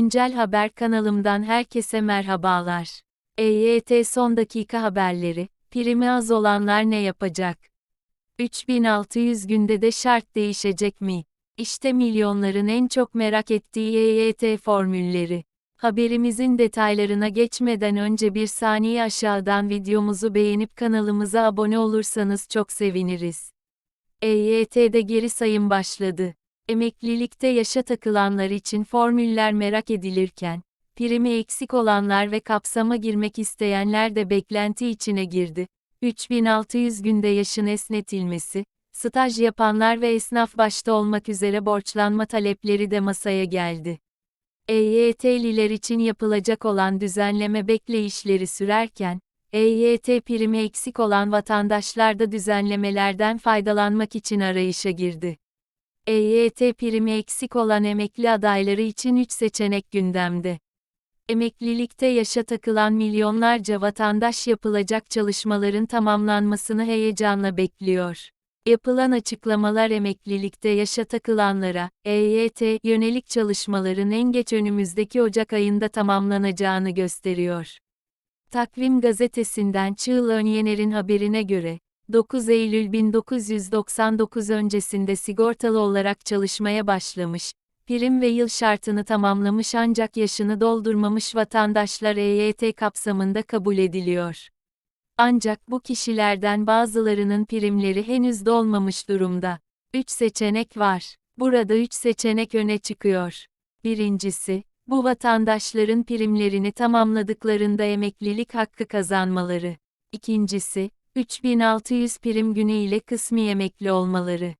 Güncel Haber kanalımdan herkese merhabalar. EYT son dakika haberleri, primi az olanlar ne yapacak? 3600 günde de şart değişecek mi? İşte milyonların en çok merak ettiği EYT formülleri. Haberimizin detaylarına geçmeden önce bir saniye aşağıdan videomuzu beğenip kanalımıza abone olursanız çok seviniriz. EYT'de geri sayım başladı. Emeklilikte yaşa takılanlar için formüller merak edilirken, primi eksik olanlar ve kapsama girmek isteyenler de beklenti içine girdi. 3600 günde yaşın esnetilmesi, staj yapanlar ve esnaf başta olmak üzere borçlanma talepleri de masaya geldi. EYT'liler için yapılacak olan düzenleme bekleyişleri sürerken, EYT primi eksik olan vatandaşlar da düzenlemelerden faydalanmak için arayışa girdi. EYT primi eksik olan emekli adayları için 3 seçenek gündemde. Emeklilikte yaşa takılan milyonlarca vatandaş yapılacak çalışmaların tamamlanmasını heyecanla bekliyor. Yapılan açıklamalar emeklilikte yaşa takılanlara, EYT yönelik çalışmaların en geç önümüzdeki Ocak ayında tamamlanacağını gösteriyor. Takvim gazetesinden Çığıl Önyener'in haberine göre, 9 Eylül 1999 öncesinde sigortalı olarak çalışmaya başlamış, prim ve yıl şartını tamamlamış ancak yaşını doldurmamış vatandaşlar EYT kapsamında kabul ediliyor. Ancak bu kişilerden bazılarının primleri henüz dolmamış durumda. 3 seçenek var. Burada 3 seçenek öne çıkıyor. Birincisi, bu vatandaşların primlerini tamamladıklarında emeklilik hakkı kazanmaları. İkincisi, 3600 prim günü ile kısmi emekli olmaları.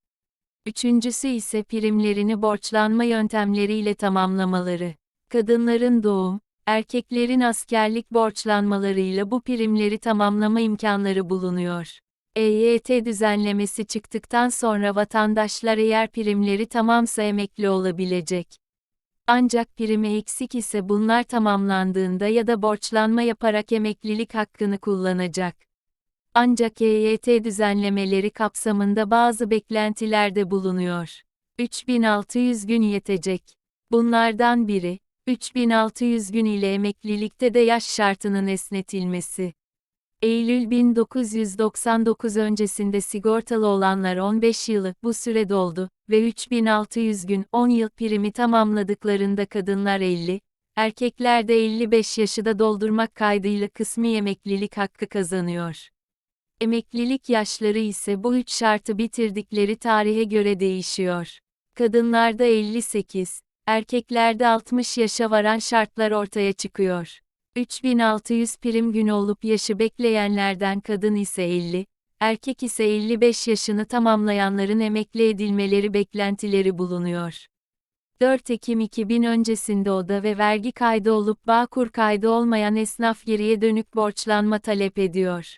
Üçüncüsü ise primlerini borçlanma yöntemleriyle tamamlamaları. Kadınların doğum, erkeklerin askerlik borçlanmalarıyla bu primleri tamamlama imkanları bulunuyor. EYT düzenlemesi çıktıktan sonra vatandaşlar eğer primleri tamamsa emekli olabilecek. Ancak primi eksik ise bunlar tamamlandığında ya da borçlanma yaparak emeklilik hakkını kullanacak. Ancak EYT düzenlemeleri kapsamında bazı beklentilerde bulunuyor. 3600 gün yetecek. Bunlardan biri, 3600 gün ile emeklilikte de yaş şartının esnetilmesi. Eylül 1999 öncesinde sigortalı olanlar 15 yılı bu süre doldu ve 3600 gün 10 yıl primi tamamladıklarında kadınlar 50, erkekler de 55 yaşı da doldurmak kaydıyla kısmi emeklilik hakkı kazanıyor. Emeklilik yaşları ise bu üç şartı bitirdikleri tarihe göre değişiyor. Kadınlarda 58, erkeklerde 60 yaşa varan şartlar ortaya çıkıyor. 3600 prim günü olup yaşı bekleyenlerden kadın ise 50, erkek ise 55 yaşını tamamlayanların emekli edilmeleri beklentileri bulunuyor. 4 Ekim 2000 öncesinde oda ve vergi kaydı olup Bağkur kaydı olmayan esnaf geriye dönük borçlanma talep ediyor.